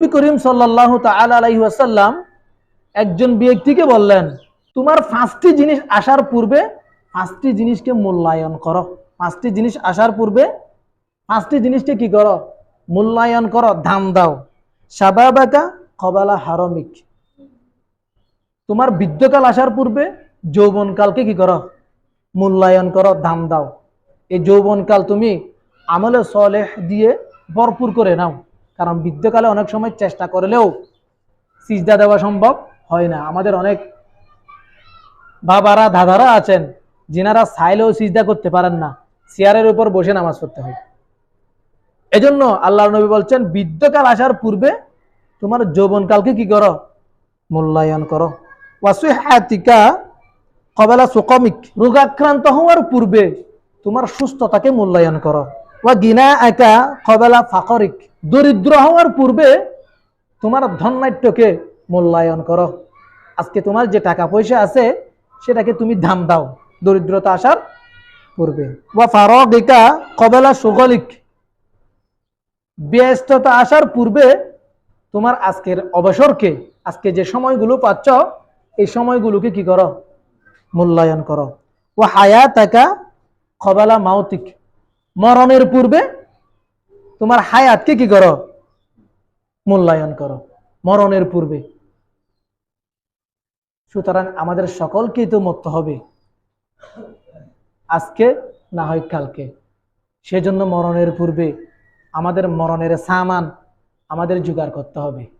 করিম সাল্লাহ আলাইসাল্লাম একজন ব্যক্তিকে বললেন, তোমার পাঁচটি জিনিস আসার পূর্বে পাঁচটি জিনিসকে মূল্যায়ন করো। পাঁচটি জিনিস আসার পূর্বে পাঁচটি জিনিসকে কি করো? মূল্যায়ন করো, দাম দাও। সাবাবাকা কবালা হারমিক। তোমার বৃদ্ধকাল আসার পূর্বে যৌবনকালকে কি করো? মূল্যায়ন করো, দাম দাও। এই যৌবনকাল তুমি আমলে সলেহ দিয়ে ভরপুর করে নাও। কারণ বৃদ্ধকালে অনেক সময় চেষ্টা করলেও সিজদা দেওয়া সম্ভব হয় না। আমাদের অনেক বাবারা, দাদারা আছেন, যিনারা চাইলেও সিজদা করতে পারেন না। চেয়ারের উপর বসে নামাজ পড়তে হয়। এজন্য আল্লাহ নবী বলছেন বৃদ্ধকাল আসার পূর্বে তোমার যৌবনকালকে কি করো? মূল্যায়ন করো। ওয়াসুহাতিকা কবেলা সুকমিক, রোগাক্রান্ত হওয়ার পূর্বে তোমার সুস্থতাকে মূল্যায়ন করো। ওয়া গিনা একা কবেলা ফাকরিক। দরিদ্র হওয়ার পূর্বে তোমার ধন্যাট্যকে মূল্যায়ন করো। আজকে তোমার যে টাকা পয়সা আছে, সেটাকে তুমি দাম দাও দরিদ্রতা আসার পূর্বে। ওয়া ফারগিকা কবেলা সুগলিক। ব্যস্ততা আসার পূর্বে তোমার আজকের অবসরকে, আজকে যে সময়গুলো পাচ্ছ, এই সময়গুলোকে কি করো? মূল্যায়ন করো। ও হায়া টাকা খবালা মাউতিক। মরণের পূর্বে তোমার হায়াতকে কি করো? মূল্যায়ন করো। মরণের পূর্বে। সুতরাং আমাদের সকলকেই তো মরতে হবে। আজকে না হয় কালকে। সেজন্য মরণের পূর্বে আমাদের মরণের সামান আমাদের জোগাড় করতে হবে।